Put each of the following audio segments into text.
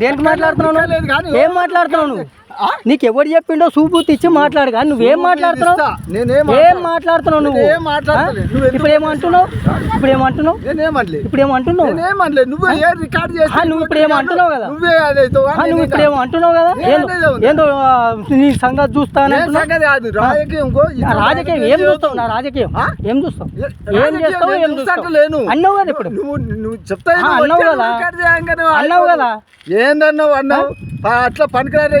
దేనికి మాట్లాడుతున్నావు? ఏం మాట్లాడుతున్నావు? నీకు ఎవరు చెప్పిండో సూబూత్ ఇచ్చి మాట్లాడు కానీ నువ్వేం మాట్లాడుతున్నావు? ఏం మాట్లాడ- మాట్లాడుతున్నావు నువ్వు? ఇప్పుడు ఏమంటున్నావు ఇప్పుడు ఏమంటున్నావు ఇప్పుడు ఏమంటున్నావు నువ్వు ఏ రికార్డ్ చేసి ఆ, నువ్వు ఇప్పుడు ఏమో అంటున్నావు కదా. నువ్వే ఇప్పుడు ఏమో అంటున్నావు కదా? ఏందో నీ సంగతి చూస్తాను రాజకీయం ఏం చూస్తావు? నా రాజకీయం? ఏం చూస్తావు? ఏ- చేస్తావు? ఏం చూస్తా చూస్తావు. అన్నావు కదా ఇప్పుడు. నువ్వు నువ్వు చెప్తా అన్నావు కదా. అన్నావు కదా. ఏందన్నావు అన్నావు అట్లా దేవుడు.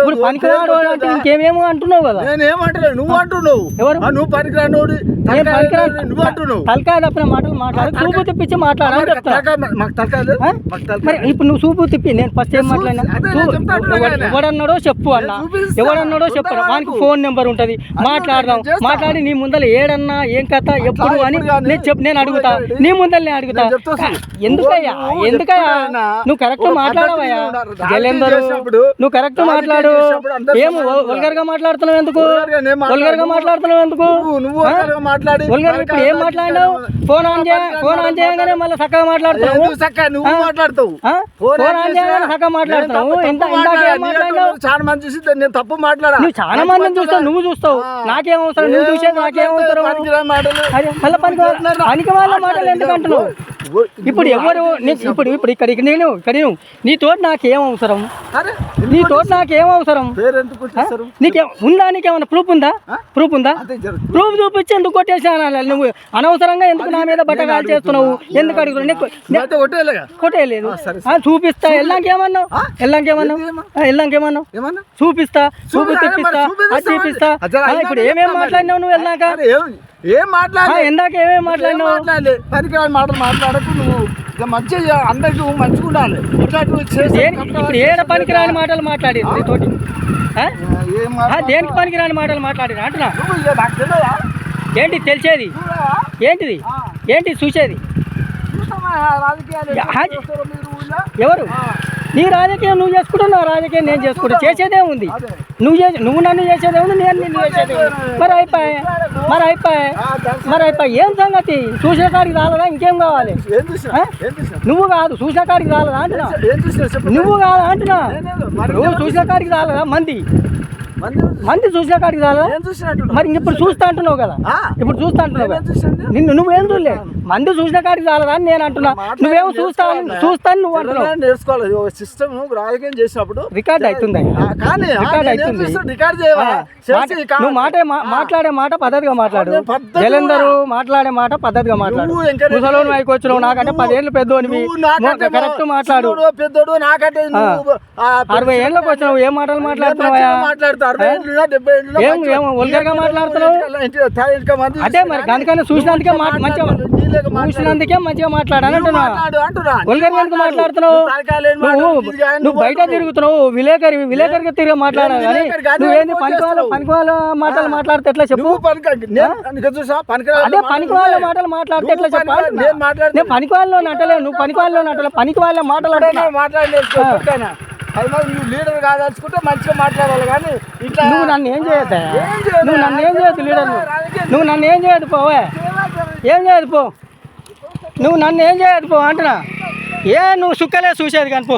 ఇప్పుడు పనికిరాడు అంటే ఇంకేమేమో అంటున్నావు కదా. నువ్వు అంటున్నావు. ఎవరు? నువ్వు పనికిరాను నువ్వు అంటున్నావు. తలకాయ తప్పిన మాటలు మాట్లాడు తిప్పించి మాట్లాడని మరి ఇప్పుడు నువ్వు సూపు తిప్పి నేను ఫస్ట్ ఏం మాట్లాడినా. ఎవడన్నాడో చెప్పు అన్న. ఎవడన్నాడో చెప్పు వానికి. ఫోన్ నెంబర్ ఉంటది. మాట్లాడదాం. మాట్లాడి నీ ముందర ఏడన్నా ఏం కథ ఎప్పుడు అని. నేను చెప్పు నేను అడుగుతా. నీ ముందర నేను అడుగుతా. ఎందుకయ్యా? ఎందుకయ్యా? నువ్వు కరెక్ట్ మాట్లాడవయ్యా. జలేందర్ నువ్వు కరెక్ట్ రాజకీయం మాట్లాడు. ఏం వల్గర్గా మాట్లాడుతున్నావు ఎందుకు. వల్గర్గా మాట్లాడుతున్నావు ఎందుకు? నువ్వు వల్గర్ ఇప్పుడు ఏం మాట్లాడినావు? ఫోన్ ఆన్ చేయ ఫోన్ ఆన్ చేయగానే మళ్ళీ చక్కగా మాట్లాడుతున్నావు నువ్వు? మాట్లాడతావు? ఫోన్ ఆన్ చేయగానే చక్కగా మాట్లాడుతున్నావు? ఇంత ఇందాక ఏం మాట్లాడినావు? చాలా మంది చూసి నేను తప్పు మాట్లాడా? నువ్వు చాలా మందిని చూస్తావు నువ్వు చూస్తావు. నాకేం అవసరం? నువ్వు చూసేది నాకేం అవసరం? మళ్ళీ పనికి పనికి వాళ్ళ మాటలు ఎందుకు అంటున్నావు? ఇప్పుడు ఎవరు నీ- ఇప్పుడు ఇప్పుడు ఇక్కడ ఇక్కడ నేను ఇక్కడ నేను. నీతో నాకేం అవసరం? అరే నీతో నాకేం అవసరం? ఎందుకు కొట్టేస్తారు నీకే ఉందా? నీకేమన్నా ప్రూఫ్ ఉందా? ప్రూఫ్ ఉందా? ప్రూఫ్ చూపించి ఎందుకు కొట్టేసాను నువ్వు అనవసరంగా ఎందుకు నా మీద బట్టగాలు చేస్తున్నావు? ఎందుకు అడుగుతున్నావు నీకు కొట్టేయలేదు. చూపిస్తా. వెళ్ళాకేమన్నావు వెళ్ళాకేమన్నావు వెళ్ళాకేమన్నావు ఏమన్నా? చూపిస్తా. చూపి తెప్పిస్తా? అది చూపిస్తా ఇప్పుడు ఏమేం చెప్తా మాట్లాడినావు నువ్వు వెళ్ళాక ఏం- మాట్లాడలే? ఇందాక ఏమేం ఏం మాట్లాడినావు? మాట్లాడలే? పనికిరాని మాటలు మాట్లాడకు నువ్వు. మంచిగా అందరికి మంచిగా ఉండాలి. ఇప్పుడు ఏడ పనికిరాని మాటలు మాట్లాడి తోటి దేనికి పనికిరాని మాటలు మాట్లాడినా అంటున్నా. ఏంటి తెలిసేది? ఏంటిది? ఏంటి చూసేది? ఎవరు? నీ రాజకీయం నువ్వు చేసుకుంటావు నా రాజకీయం నేను చేసుకుంటా చేసేదే ఉంది. నువ్వు చేసి నువ్వు నన్ను చేసేదే ఉంది నేను నిన్ను చేసేదే మరి అయిపోయి. మరి అయిపోయి. మరి అయిపోయి. ఏం సంగతి? చూసిన కాడికి రాలదా? ఇంకేం కావాలి? నువ్వు కాదు చూసిన కాడికి రాలదా? అంటున్నా. నువ్వు కాదు? అంటున్నా. నువ్వు చూసిన కాడికి రాలదా? మంది. మంది చూసిన కాడికి చూసినట్టు మరి ఇప్పుడు చూస్తా అంటున్నావు కదా. ఇప్పుడు చూస్తా అంటున్నావు కదా? నిన్ను నువ్వేం చూడలే? మంది చూసిన కాడికి రాలదా అని నేను అంటున్నా. నువ్వేమో చూస్తాను చూస్తాను నువ్వు అంటున్నావు. నేర్చుకోవాలి సిస్టమ్ రాజకీయం చేసినప్పుడు రికార్డ్ అవుతుంది? రికార్డ్ అవుతుంది. నువ్వు మాట మాట్లాడే మాట పద్ధతిగా మాట్లాడు. జలందరు మాట్లాడే మాట పద్ధతిగా మాట్లాడు. నువ్వు ముసలోని వైపు వచ్చినావు నాకంటే నువ్వు- పదేళ్ళు పెద్దోనివి. నువ్వు కరెక్ట్ మాట్లాడు. పెద్దోడు నాకంటే నువ్వు అరవై ఏళ్ళకి వచ్చినావు. ఏం మాటలు నేను మాట్లాడుతున్నావా మాట్లాడతా అరవై ఏళ్ళున్నా, డెబ్బై ఏళ్ళున్నా మాట్లాడుతున్నావు? అదే మరి దానికన్నా చూసినందుకే మంచిగా. చూసినందుకే మంచిగా మాట్లాడాలని నువ్వు అంటున్నా మాట్లాడు అంటున్నా. వల్గర్ నువ్వు ఎందుకు మాట్లాడు. మాట్లాడుతున్నావు నువ్వు బయట. తిరుగుతున్నావు విలేకరి విలేకరికి తిరిగి మాట్లాడాలి కానీ నువ్వేంది ఫోన్ పనికి వాళ్ళ చేస్తున్నావు. పనికి వాళ్ళ మాటలు మాట్లాడితే ఎట్లా చెప్పు అదే పనికి వాళ్ళ మాటలు మాట్లాడితే ఎట్లా చెప్పాలి నేను మాట్లాడితే- నేను పనికి వాళ్ళలో నటలేదు నువ్వు పనికి వాళ్ళలో నటలే పనికి వాళ్ళ మాటలు. మాట్లాడలేదు అది మరి నువ్వు లీడర్ కాదలుచుకుంటే మంచిగా మాట్లాడాలి కానీ ఇట్లా నువ్వు నన్ను ఏం చేయొద్దా? నువ్వు నన్ను ఏం చేయొద్దు లీడర్ నువ్వు? నన్ను ఏం చేయదు పోవే ఏం చేయదు పో. నువ్వు నన్ను ఏం చేయదు పో అంటున్నా. ఏ నువ్వు సుక్కలే చూసేది కానీ పో.